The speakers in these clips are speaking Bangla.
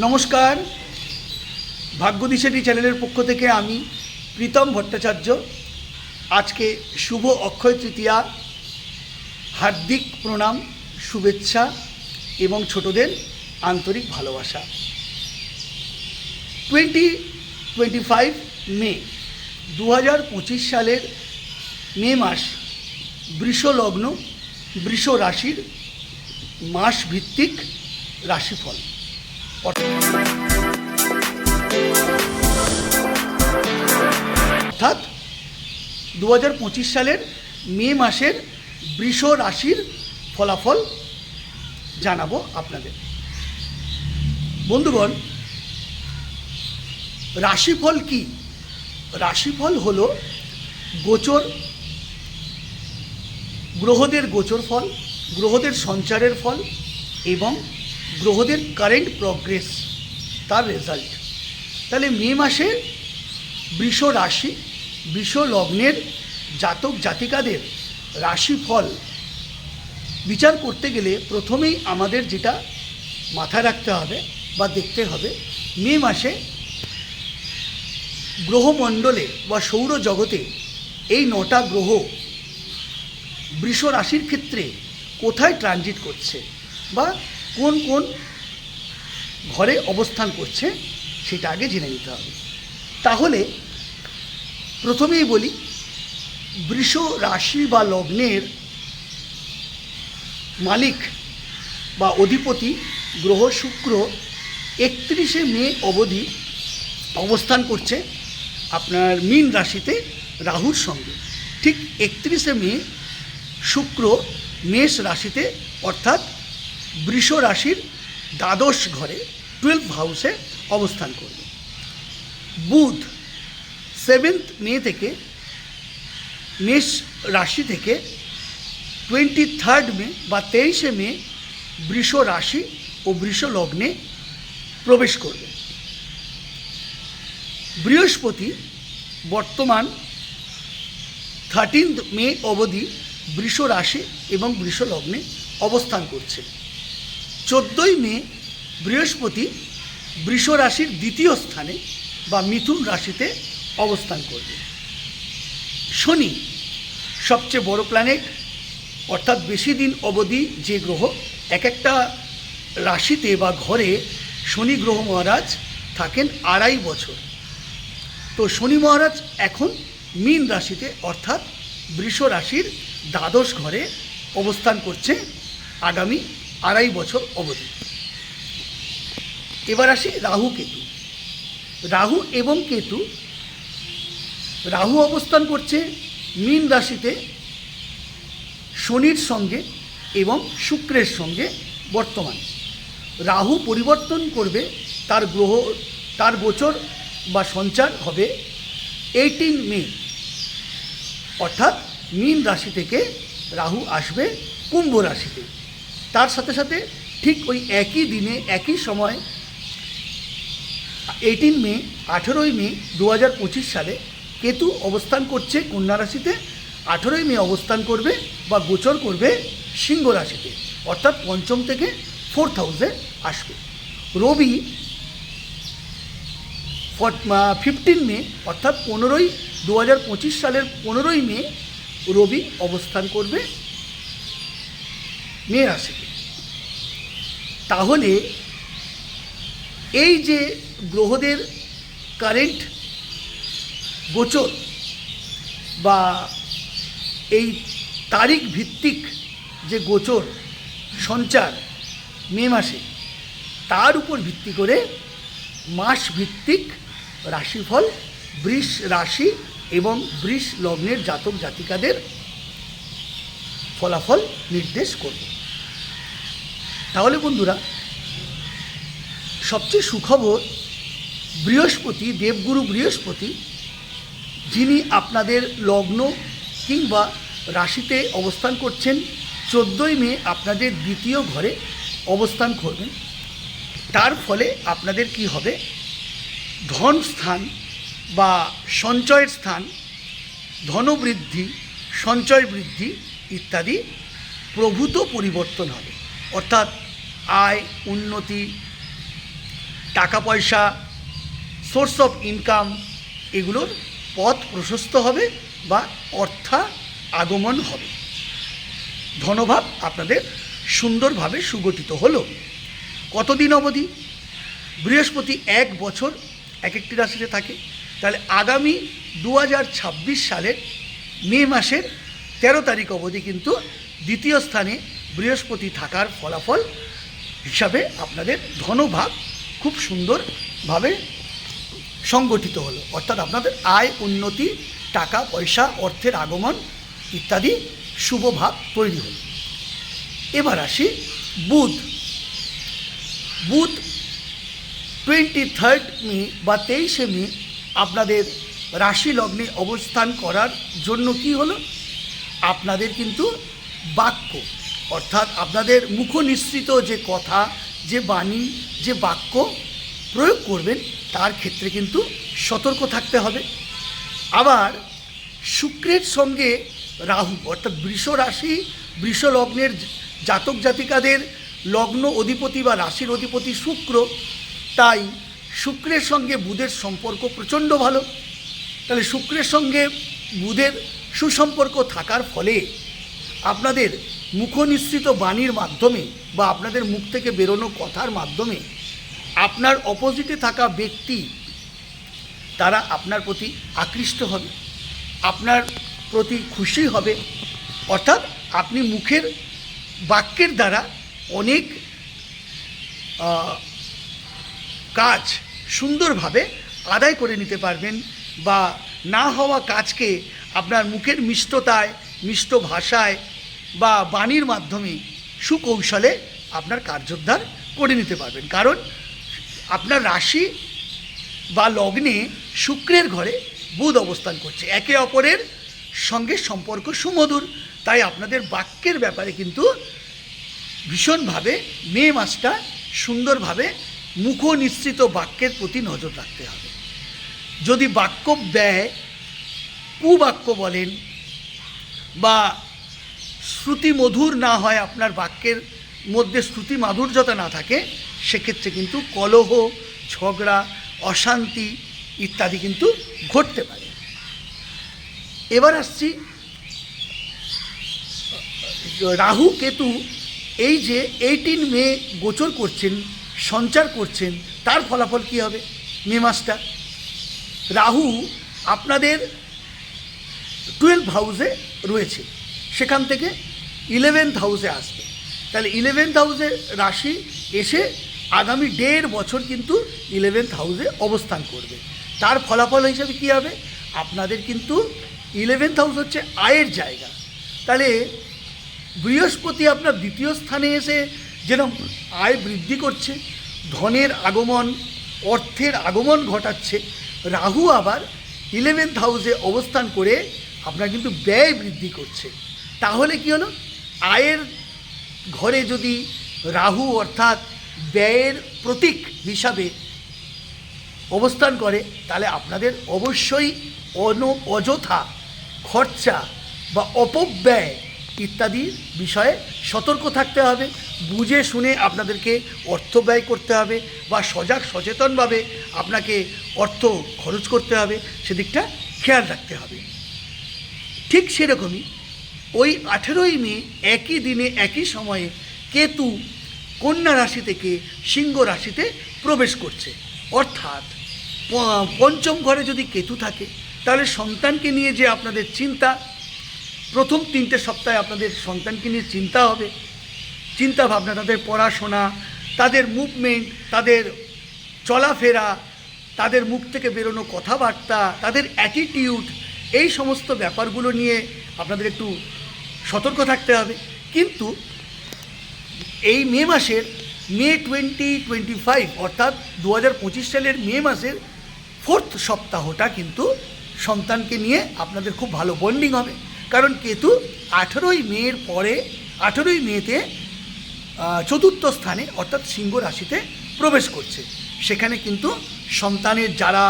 নমস্কার। ভাগ্যদিশাটি চ্যানেলের পক্ষ থেকে আমি প্রীতম ভট্টাচার্য। আজকে শুভ অক্ষয় তৃতীয়া, হার্দিক প্রণাম, শুভেচ্ছা এবং ছোটদের আন্তরিক ভালোবাসা। টোয়েন্টি টোয়েন্টি ফাইভ মে দু হাজার পঁচিশ সালের মে মাস বৃষ লগ্ন বৃষ রাশির মাস ভিত্তিক রাশিফল। অর্থাৎ দু হাজার পঁচিশ সালের মে মাসের বৃষ রাশির ফলাফল জানাব আপনাদের। বন্ধুগণ, রাশিফল কি? রাশিফল হল গোচর, গ্রহদের গোচর ফল, গ্রহদের সঞ্চারের ফল এবং গ্রহদের কারেন্ট প্রগ্রেস তার রেজাল্ট তাহলে মে মাসে বৃষ রাশি, বৃষ লগ্নের জাতক জাতিকাদের রাশিফল বিচার করতে গেলে প্রথমেই আমাদের যেটা মাথায় রাখতে হবে বা দেখতে হবে, মে মাসে গ্রহমণ্ডলে বা সৌরজগতে এই নটা গ্রহ বৃষ রাশির ক্ষেত্রে কোথায় ট্রানজিট করছে বা কোন কোন ঘরে অবস্থান করছে সেটা আগে জেনে নিতে হবে। তাহলে প্রথমেই বলি, বৃষ রাশি বা লগ্নের মালিক বা অধিপতি গ্রহ শুক্র একত্রিশে মে অবধি অবস্থান করছে আপনার মীন রাশিতে রাহুর সঙ্গে। ঠিক একত্রিশে মে শুক্র মেষ রাশিতে অর্থাৎ বৃষ রাশির দ্বাদশ ঘরে টুয়েলভ হাউসে অবস্থান করবে। বুধ সেভেন্থ মে থেকে মেষ রাশি থেকে টোয়েন্টি থার্ড মে বা তেইশে মে বৃষ রাশি ও বৃষ লগ্নে প্রবেশ করবে। বৃহস্পতি বর্তমান থার্টিন্থ মে অবধি বৃষ রাশি এবং বৃষ লগ্নে অবস্থান করছে। চোদ্দোই মে বৃহস্পতি বৃষ রাশির দ্বিতীয় স্থানে বা মিথুন রাশিতে অবস্থান করবে। শনি সবচেয়ে বড় প্ল্যানেট অর্থাৎ বেশি দিন অবধি যে গ্রহ এক একটা রাশিতে বা ঘরে শনি গ্রহ মহারাজ থাকেন আড়াই বছর। তো শনি মহারাজ এখন মীন রাশিতে, অর্থাৎ বৃষ রাশির দ্বাদশ ঘরে অবস্থান করছে আগামী আড়াই বছর অবধি। এবার আসি রাহু কেতু। রাহু এবং কেতু, রাহু অবস্থান করছে মীন রাশিতে শনির সঙ্গে এবং শুক্রের সঙ্গে বর্তমান। রাহু পরিবর্তন করবে, তার গ্রহ, তার গোচর বা সঞ্চার হবে এইটিন মে। অর্থাৎ মীন রাশি থেকে রাহু আসবে কুম্ভ রাশিতে। তার সাথে সাথে ঠিক ওই একই দিনে, একই সময় এইটিন মে, আঠেরোই মে দু হাজার পঁচিশ সালে কেতু অবস্থান করছে কন্যা রাশিতে, আঠেরোই মে অবস্থান করবে বা গোচর করবে সিংহ রাশিতে, অর্থাৎ পঞ্চম থেকে ফোর্থ হাউসে আসবে। রবি ফিফটিন মে, অর্থাৎ পনেরোই দু হাজার পঁচিশ সালের পনেরোই মে রবি অবস্থান করবে মে রাশিতে তাহলে এই যে গ্রহদের কারেন্ট গোচর বা এই তারিখ ভিত্তিক যে গোচর, সঞ্চার মে মাসে, তার উপর ভিত্তি করে মাস ভিত্তিক রাশিফল, বৃষ রাশি এবং বৃষ লগ্নের জাতক জাতিকাদের ফলাফল নির্দেশ করবে। তাহলে বন্ধুরা, সবচেয়ে সুখবর বৃহস্পতি, দেবগুরু বৃহস্পতি, যিনি আপনাদের লগ্ন কিংবা রাশিতে অবস্থান করছেন, চোদ্দোই মে আপনাদের দ্বিতীয় ঘরে অবস্থান করবেন। তার ফলে আপনাদের কি হবে? ধন স্থান বা সঞ্চয়ের স্থান, ধনবৃদ্ধি, সঞ্চয় বৃদ্ধি ইত্যাদি প্রভূত পরিবর্তন হবে। অর্থাৎ আয়, উন্নতি, টাকা পয়সা সোর্স অফ ইনকাম এগুলোর পথ প্রশস্ত হবে বা অর্থা আগমন হবে। ধনভাব আপনাদের সুন্দরভাবে সুগঠিত হলো। কতদিন অবধি? বৃহস্পতি এক বছর এক একটি রাশিতে থাকে। তাহলে আগামী দু হাজার ছাব্বিশ সালের মে মাসের তেরো তারিখ অবধি কিন্তু দ্বিতীয় স্থানে বৃহস্পতি থাকার ফলাফল হিসাবে আপনাদের ধনভাব খুব সুন্দরভাবে সংগঠিত হলো। অর্থাৎ আপনাদের আয়, উন্নতি, টাকা, পয়সা, অর্থের আগমন ইত্যাদি শুভ ভাব তৈরি হলো। এবার আসি বুধ। বুধ টোয়েন্টি থার্ড মে বা তেইশে মে আপনাদের রাশি লগ্নে অবস্থান করার জন্য কি হলো? আপনাদের কিন্তু বাক্য অর্থাৎ আপনাদের মুখ যে কথা, যে বাণী, যে বাক্য প্রয়োগ করবেন, তার ক্ষেত্রে কিন্তু সতর্ক থাকতে হবে। আবার শুক্রের সঙ্গে রাহু, অর্থাৎ বৃষ রাশি, বৃষ লগ্নের জাতক জাতিকাদের লগ্ন অধিপতি বা রাশির অধিপতি শুক্র, তাই শুক্রের সঙ্গে বুধের সম্পর্ক প্রচণ্ড ভালো। তাহলে শুক্রের সঙ্গে বুধের সুসম্পর্ক থাকার ফলে আপনাদের মুখনিসৃত বাণীর মাধ্যমে বা আপনাদের মুখ থেকে বেরোনো কথার মাধ্যমে আপনার অপোজিটে থাকা ব্যক্তি, তারা আপনার প্রতি আকৃষ্ট হবে, আপনার প্রতি খুশি হবে। অর্থাৎ আপনি মুখের বাক্যের দ্বারা অনেক কাজ সুন্দরভাবে আদায় করে নিতে পারবেন বা না হওয়া কাজকে আপনার মুখের মিষ্টতায়, মিষ্ট ভাষায় বা বাণীর মাধ্যমে সুকৌশলে আপনার কার্যোদ্ধার করে নিতে পারবেন। কারণ আপনার রাশি বা লগ্নে শুক্রের ঘরে বুধ অবস্থান করছে। একে অপরের সঙ্গে সম্পর্ক সুমধুর। তাই আপনাদের বাক্যের ব্যাপারে কিন্তু ভীষণভাবে মে মাসটা সুন্দরভাবে মুখ নিশ্চিত বাক্যের প্রতি নজর রাখতে হবে। যদি বাক্য ব্যয়, কুবাক্য বলেন বা শ্রুতি মধুর না হয় আপনার বাক্যের মধ্যে শ্রুতি মাধুর্যতা না থাকে, সেক্ষেত্রে কিন্তু কলহ, ঝগড়া, অশান্তি ইত্যাদি কিন্তু ঘটতে পারে। এবার আসছি, রাহু কেতু এই যে এইটিন মে গোচর করছেন, সঞ্চার করছেন, তার ফলাফল কী হবে? মে মাসটা। রাহু আপনাদের টুয়েলভ হাউসে রয়েছে। সেখান থেকে ইলেভেন্থ হাউসে আসবে। তাহলে ইলেভেন্থ হাউসে রাশি এসে আগামী দেড় বছর কিন্তু ইলেভেন্থ হাউসে অবস্থান করবে। তার ফলাফল হিসাবে কী হবে? আপনাদের কিন্তু ইলেভেন্থ হাউস হচ্ছে আয়ের জায়গা। তাহলে বৃহস্পতি আপনার দ্বিতীয় স্থানে এসে যেরকম আয় বৃদ্ধি করছে, ধনের আগমন, অর্থের আগমন ঘটাচ্ছে, রাহু আবার ইলেভেন্থ হাউসে অবস্থান করে আপনার কিন্তু ব্যয় বৃদ্ধি করছে। তাহলে কি হলো? আয়ের ঘরে যদি রাহু অর্থাৎ ব্যয়ের প্রতীক হিসাবে অবস্থান করে, তাহলে আপনাদের অবশ্যই অন অযথা খরচা বা অপব্যয় ইত্যাদি বিষয়ে সতর্ক থাকতে হবে। বুঝে শুনে আপনাদেরকে অর্থ ব্যয় করতে হবে বা সজাগ সচেতনভাবে আপনাকে অর্থ খরচ করতে হবে, সেদিকটা খেয়াল রাখতে হবে। ঠিক সেরকমই ওই আঠেরোই মে একই দিনে, একই সময়ে কেতু কন্যা রাশি থেকে সিংহ রাশিতে প্রবেশ করছে। অর্থাৎ পঞ্চম ঘরে যদি কেতু থাকে, তাহলে সন্তানকে নিয়ে যে আপনাদের চিন্তা, প্রথম তিনটে সপ্তাহে আপনাদের সন্তানকে নিয়ে চিন্তা হবে। চিন্তা ভাবনা, তাদের পড়াশোনা, তাদের মুভমেন্ট তাদের চলাফেরা, তাদের মুখ থেকে বেরোনো কথাবার্তা, তাদের অ্যাটিটিউড এই সমস্ত ব্যাপারগুলো নিয়ে আপনাদের একটু সতর্ক থাকতে হবে। কিন্তু এই মে মাসের, মে টোয়েন্টি টোয়েন্টি ফাইভ অর্থাৎ দু হাজার পঁচিশ সালের মে মাসের ফোর্থ সপ্তাহটা কিন্তু সন্তানকে নিয়ে আপনাদের খুব ভালো বন্ডিং হবে। কারণ কেতু আঠেরোই মের পরে, আঠেরোই মেতে চতুর্থ স্থানে অর্থাৎ সিংহ রাশিতে প্রবেশ করছে। সেখানে কিন্তু সন্তানের যারা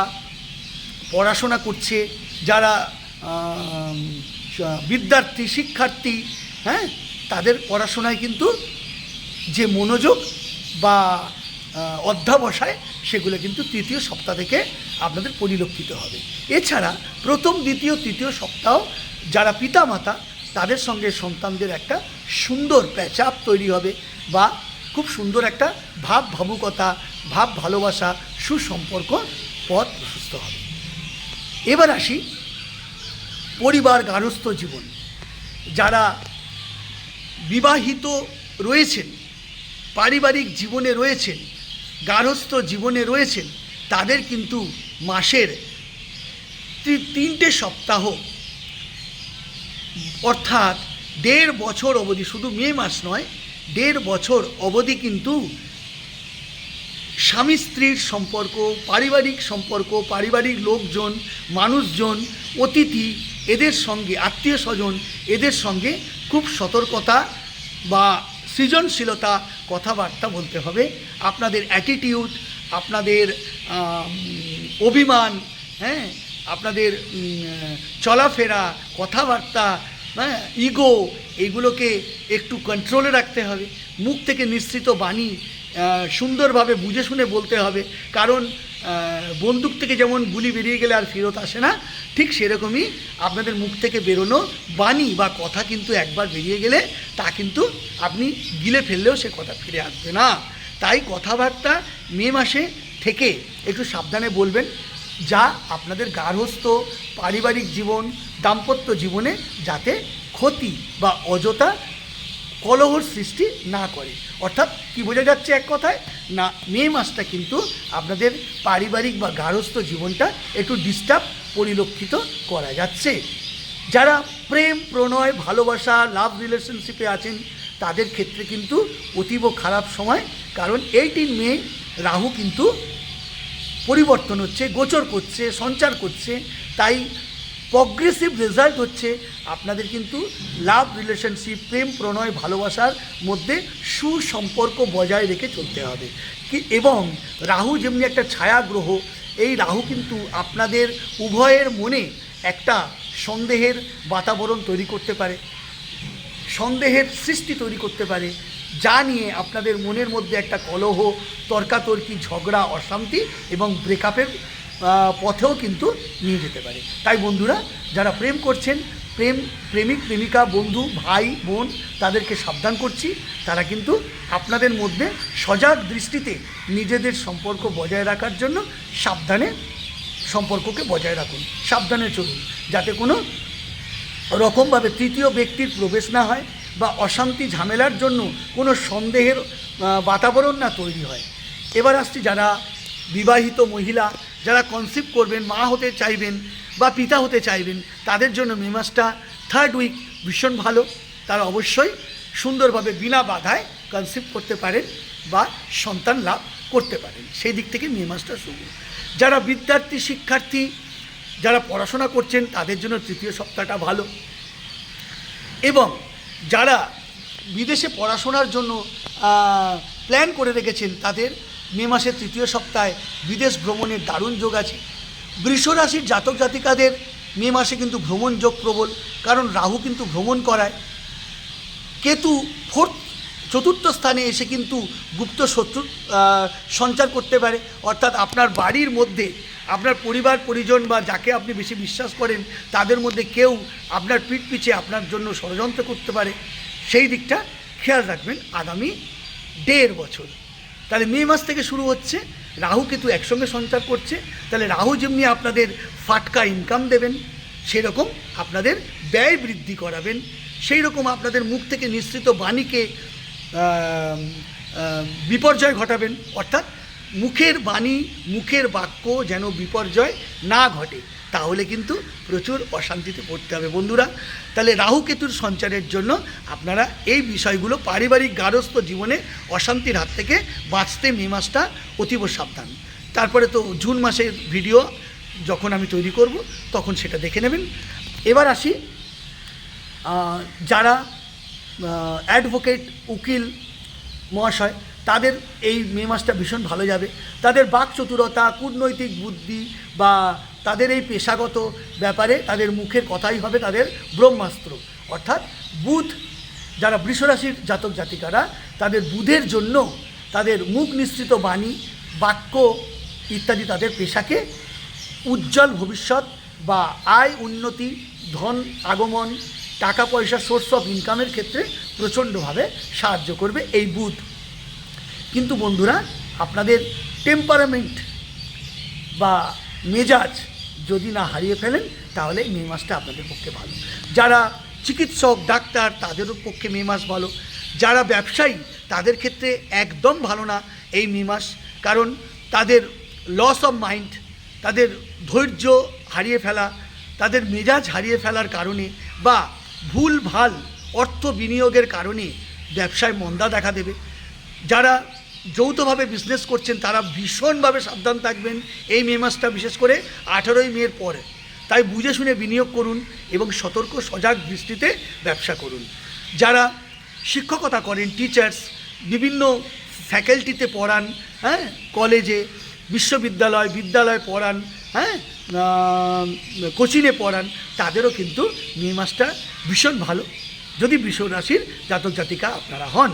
পড়াশোনা করছে, যারা বিদ্যার্থী, শিক্ষার্থী হ্যাঁ তাদের পড়াশোনায় কিন্তু যে মনোযোগ বা অধ্যাবসায়, সেগুলো কিন্তু তৃতীয় সপ্তাহ থেকে আপনাদের পরিলক্ষিত হবে। এছাড়া প্রথম, দ্বিতীয়, তৃতীয় সপ্তাহ যারা পিতামাতা, তাদের সঙ্গে সন্তানদের একটা সুন্দর প্যাচাপ তৈরি হবে বা খুব সুন্দর একটা ভাব ভাবুকতা ভাব ভালোবাসা সুসম্পর্ক, পথ প্রশস্ত হবে। এবার আসি পরিবার গারস্থ জীবন। যারা বিবাহিত রয়েছেন, পারিবারিক জীবনে রয়েছেন গার্হস্থ জীবনে রয়েছেন, তাদের কিন্তু মাসের তিনটে সপ্তাহ। অর্থাৎ দেড় বছর অবধি, শুধু মে মাস নয়, দেড় বছর অবধি কিন্তু স্বামী স্ত্রীর সম্পর্ক, পারিবারিক সম্পর্ক, পারিবারিক লোকজন, মানুষজন, অতিথি এদের সঙ্গে আত্মীয় স্বজন এদের সঙ্গে খুব সতর্কতা বা সৃজনশীলতা কথাবার্তা বলতে হবে। আপনাদের অ্যাটিটিউড আপনাদের অভিমান হ্যাঁ? আপনাদের চলাফেরা, কথাবার্তা হ্যাঁ? ইগো এগুলোকে একটু কন্ট্রোলে রাখতে হবে। মুখ থেকে নিঃসৃত বাণী সুন্দরভাবে বুঝে শুনে বলতে হবে। কারণ বন্দুক থেকে যেমন গুলি বেরিয়ে গেলে আর ফেরত আসে না, ঠিক সেরকমই আপনাদের মুখ থেকে বেরোনো বাণী বা কথা কিন্তু একবার বেরিয়ে গেলে তা কিন্তু আপনি গিলে ফেললেও সে কথা ফিরে আসবে না। তাই কথাবার্তা মে মাসে থেকে একটু সাবধানে বলবেন যা আপনাদের গার্হস্থ পারিবারিক জীবন, দাম্পত্য জীবনে যাতে ক্ষতি বা অযথা কলহর সৃষ্টি না করে। অর্থাৎ কি বোঝা যাচ্ছে এক কথায়? না, মে মাসটা কিন্তু আপনাদের পারিবারিক বা গার্হস্থ্য জীবনটা একটু ডিস্টার্ব পরিলক্ষিত করা যাচ্ছে। যারা প্রেম, প্রণয়, ভালোবাসা লাভ রিলেশনশিপে আছেন, তাদের ক্ষেত্রে কিন্তু অতীব খারাপ সময়, কারণ এইটিন মে রাহু কিন্তু পরিবর্তন হচ্ছে, গোচর করছে, সঞ্চার করছে। তাই প্রগ্রেসিভ রেজাল্ট হচ্ছে আপনাদের কিন্তু লাভ রিলেশনশিপ প্রেম, প্রণয়, ভালোবাসার মধ্যে সুসম্পর্ক বজায় রেখে চলতে হবে। কি, এবং রাহু যেমনি একটা ছায়া গ্রহ এই রাহু কিন্তু আপনাদের উভয়ের মনে একটা সন্দেহের বাতাবরণ তৈরি করতে পারে, সন্দেহের সৃষ্টি তৈরি করতে পারে, যা নিয়ে আপনাদের মনের মধ্যে একটা কলহ, তর্কাতর্কি, ঝগড়া, অশান্তি এবং ব্রেকআপের পথেও কিন্তু নিয়ে যেতে পারে। তাই বন্ধুরা, যারা প্রেম করছেন, প্রেম, প্রেমিক, প্রেমিকা, বন্ধু, ভাই, বোন, তাদেরকে সাবধান করছি। তারা কিন্তু আপনাদের মধ্যে সজাগ দৃষ্টিতে নিজেদের সম্পর্ক বজায় রাখার জন্য সাবধানে সম্পর্ককে বজায় রাখুন, সাবধানে চলুন, যাতে কোনো রকমভাবে তৃতীয় ব্যক্তির প্রবেশ না হয় বা অশান্তি, ঝামেলার জন্য কোনো সন্দেহের বাতাবরণ না তৈরি হয়। এবার আসছি যারা বিবাহিত মহিলা যারা কনসিভ করবেন, মা হতে চাইবেন বা পিতা হতে চাইবেন, তাদের জন্য মে মাসটা থার্ড উইক ভীষণ ভালো। তারা অবশ্যই সুন্দরভাবে বিনা বাধায় কনসিভ করতে পারেন বা সন্তান লাভ করতে পারেন। সেই দিক থেকে মে মাসটা শুভ। যারা বিদ্যার্থী, শিক্ষার্থী, যারা পড়াশোনা করছেন, তাদের জন্য তৃতীয় সপ্তাহটা ভালো। এবং যারা বিদেশে পড়াশোনার জন্য প্ল্যান করে রেখেছেন, তাদের মে মাসের তৃতীয় সপ্তাহে বিদেশ ভ্রমণের দারুণ যোগ আছে। বৃষ রাশির জাতক জাতিকাদের মে মাসে কিন্তু ভ্রমণ যোগ প্রবল, কারণ রাহু কিন্তু ভ্রমণ করায়। কেতু ফোর্থ, চতুর্থ স্থানে এসে কিন্তু গুপ্ত শত্রু সঞ্চার করতে পারে। অর্থাৎ আপনার বাড়ির মধ্যে, আপনার পরিবার, পরিজন বা যাকে আপনি বেশি বিশ্বাস করেন, তাদের মধ্যে কেউ আপনার পিঠ পিছে আপনার জন্য ষড়যন্ত্র করতে পারে। সেই দিকটা খেয়াল রাখবেন আগামী দেড় বছর। তাহলে মে মাস থেকে শুরু হচ্ছে রাহু কেতু একসঙ্গে সঞ্চার করছে, তাহলে রাহু যেমনি আপনাদের ফাটকা ইনকাম দেবেন, সেরকম আপনাদের ব্যয় বৃদ্ধি করাবেন। সেই রকম আপনাদের মুখ থেকে নিঃসৃত বাণীকে বিপর্যয় ঘটাবেন। অর্থাৎ মুখের বাণী, মুখের বাক্য যেন বিপর্যয় না ঘটে। তাহলে কিন্তু প্রচুর অশান্তিতে পড়তে হবে বন্ধুরা। তাহলে রাহু কেতুর সঞ্চারের জন্য আপনারা এই বিষয়গুলো পারিবারিক গারস্থ জীবনে অশান্তির হাত থেকে বাঁচতে মে মাসটা অতীব সাবধান। তারপরে তো জুন মাসের ভিডিও যখন আমি তৈরি করব, তখন সেটা দেখে নেবেন। এবার আসি যারা অ্যাডভোকেট উকিল, মহাশয় তাদের এই মে মাসটা ভীষণ ভালো যাবে। তাদের বাক চতুরতা, কূটনৈতিক বুদ্ধি বা তাদের এই পেশাগত ব্যাপারে তাদের মুখের কথাই হবে তাদের ব্রহ্মাস্ত্র। অর্থাৎ বুধ, যারা বৃষরাশির জাতক জাতিকারা, তাদের বুধের জন্য তাদের মুখ নিশ্চিত বাণী, বাক্য ইত্যাদি তাদের পেশাকে উজ্জ্বল ভবিষ্যৎ বা আয় উন্নতি, ধন আগমন, টাকা পয়সা সোর্স অফ ইনকামের ক্ষেত্রে প্রচণ্ডভাবে সাহায্য করবে এই বুধ। কিন্তু বন্ধুরা, আপনাদের টেম্পারামেন্ট বা মেজাজ যদি না হারিয়ে ফেলেন, তাহলে মে মাসটা আপনাদের পক্ষে ভালো। যারা চিকিৎসক, ডাক্তার, তাদেরও পক্ষে মে মাস ভালো। যারা ব্যবসায়ী, তাদের ক্ষেত্রে একদম ভালো না এই মে মাস, কারণ তাদের লস অফ মাইন্ড তাদের ধৈর্য হারিয়ে ফেলা, তাদের মেজাজ হারিয়ে ফেলার কারণে বা ভুল ভালো অর্থ বিনিয়োগের কারণে ব্যবসায় মন্দা দেখা দেবে। যারা যৌথভাবে বিজনেস করছেন, তারা ভীষণভাবে সাবধান থাকবেন এই মে মাসটা, বিশেষ করে আঠারোই মের পরে। তাই বুঝে শুনে বিনিয়োগ করুন এবং সতর্ক, সজাগ দৃষ্টিতে ব্যবসা করুন। যারা শিক্ষকতা করেন টিচার্স বিভিন্ন ফ্যাকাল্টিতে পড়ান হ্যাঁ কলেজে বিশ্ববিদ্যালয়, বিদ্যালয় পড়ান হ্যাঁ কোচিংয়ে পড়ান, তাদেরও কিন্তু মে মাসটা ভীষণ ভালো। যদি বৃষ রাশির জাতক জাতিকা আপনারা হন,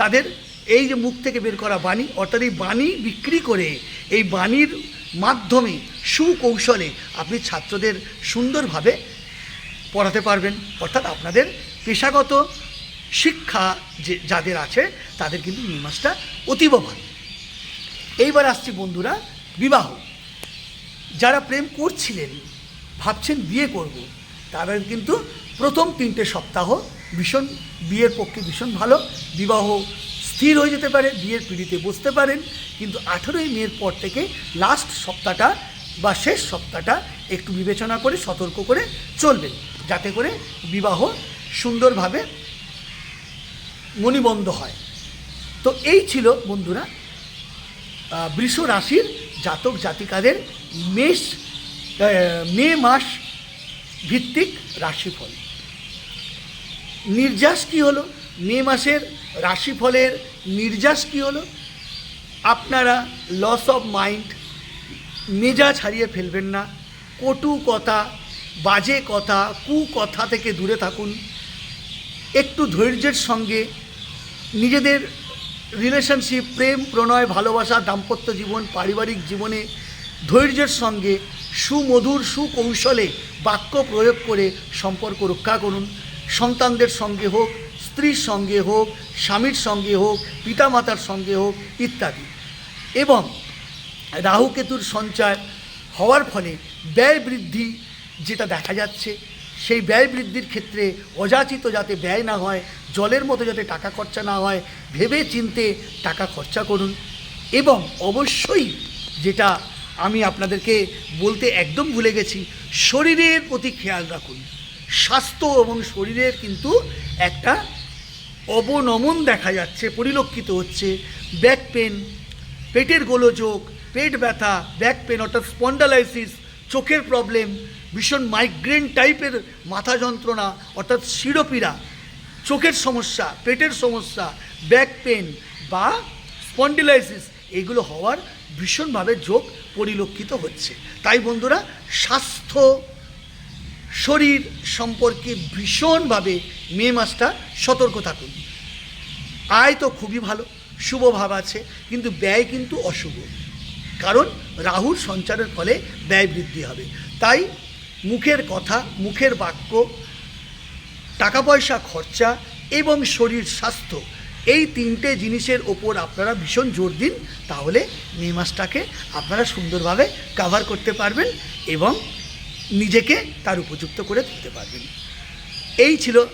তাদের এই যে মুখ থেকে বের করা বাণী, অর্থাৎ এই বাণী বিক্রি করে এই বাণীর মাধ্যমে সুকৌশলে আপনি ছাত্রদের সুন্দরভাবে পড়াতে পারবেন। অর্থাৎ আপনাদের পেশাগত শিক্ষা যে, যাদের আছে, তাদের কিন্তু মে মাসটা অতীব ভালো। এইবার আসছি বন্ধুরা, বিবাহ। যারা প্রেম করছিলেন, ভাবছেন বিয়ে করব, তাদের কিন্তু প্রথম তিনটে সপ্তাহ ভীষণ, বিয়ের পক্ষে ভীষণ ভালো। বিবাহ স্থির হয়ে যেতে পারে, বিয়ের পিড়িতে বসতে পারেন, কিন্তু আঠেরোই মের পর থেকে লাস্ট সপ্তাহটা বা শেষ সপ্তাহটা একটু বিবেচনা করে, সতর্ক করে চলবেন, যাতে করে বিবাহ সুন্দরভাবে মণিবন্ধ হয়। তো এই ছিল বন্ধুরা বৃষ রাশির জাতক জাতিকাদের মেষ মে মাস ভিত্তিক রাশিফল। নির্যাস কি হলো? মে মাসের রাশিফলের নির্যাস কী হলো? আপনারা লস অফ মাইন্ড মেজাজ হারিয়ে ফেলবেন না। কটু কথা, বাজে কথা, কু কথা থেকে দূরে থাকুন। একটু ধৈর্যের সঙ্গে নিজেদের রিলেশনশিপ প্রেম, প্রণয়, ভালোবাসা, দাম্পত্য জীবন, পারিবারিক জীবনে ধৈর্যের সঙ্গে সুমধুর, সুকৌশলে বাক্য প্রয়োগ করে সম্পর্ক রক্ষা করুন। সন্তানদের সঙ্গে হোক স্ত্রীর সঙ্গে হোক, স্বামীর সঙ্গে হোক, পিতামাতার সঙ্গে হোক ইত্যাদি। এবং রাহুকেতুর সঞ্চয় হওয়ার ফলে ব্যয় বৃদ্ধি যেটা দেখা যাচ্ছে, সেই ব্যয় বৃদ্ধির ক্ষেত্রে অযাচিত যাতে ব্যয় না হয়, জলের মতো যাতে টাকা খরচা না হয়, ভেবে চিনতে টাকা খরচা করুন। এবং অবশ্যই যেটা আমি আপনাদেরকে বলতে একদম ভুলে গেছি, শরীরের প্রতি খেয়াল রাখুন। স্বাস্থ্য এবং শরীরের কিন্তু একটা অবনমন দেখা যাচ্ছে, পরিলক্ষিত হচ্ছে। ব্যাক পেন, পেটের গোলযোগ, পেট ব্যথা, ব্যাক পেন অর্থাৎ স্পন্ডালাইসিস, চোখের প্রবলেম, ভীষণ মাইগ্রেন টাইপের মাথা যন্ত্রণা, অর্থাৎ শিরোপীড়া, চোখের সমস্যা, পেটের সমস্যা, ব্যাক পেন বা স্পন্ডিলাইসিস, এগুলো হওয়ার ভীষণভাবে যোগ পরিলক্ষিত হচ্ছে। তাই বন্ধুরা, স্বাস্থ্য শরীর সম্পর্কে ভীষণভাবে মে মাসটা সতর্ক থাকুন। আয় তো খুবই ভালো, শুভ ভাব আছে, কিন্তু ব্যয় কিন্তু অশুভ। কারণ রাহুর সঞ্চারের ফলে ব্যয় বৃদ্ধি হবে। তাই মুখের কথা, মুখের বাক্য টাকা পয়সা খরচা এবং শরীর স্বাস্থ্য এই তিনটে জিনিসের ওপর আপনারা ভীষণ জোর দিন, তাহলে মে মাসটাকে আপনারা সুন্দরভাবে কাভার করতে পারবেন এবং নিজেকে তার উপযুক্ত করে তুলতে পারবেন। এই ছিল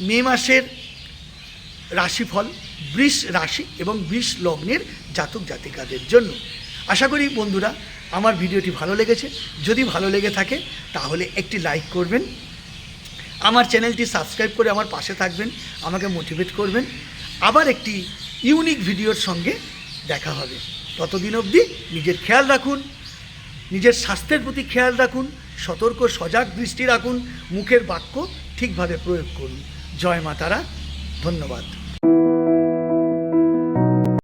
মে মাসের রাশিফল, বৃষ রাশি এবং বৃষ লগ্নের জাতক জাতিকাদের জন্য। আশা করি বন্ধুরা, আমার ভিডিওটি ভালো লেগেছে। যদি ভালো লেগে থাকে, তাহলে একটি লাইক করবেন। আমার চ্যানেলটি সাবস্ক্রাইব করে আমার পাশে থাকবেন, আমাকে মোটিভেট করবেন। আবার একটি ইউনিক ভিডিওর সঙ্গে দেখা হবে। ততদিন অবধি নিজের খেয়াল রাখুন। নিজের স্বাস্থ্যের প্রতি খেয়াল রাখুন, সতর্ক, সজাগ দৃষ্টি রাখুন, মুখের বাক্য ঠিকভাবে প্রয়োগ করুন। জয় মাতারা ধন্যবাদ।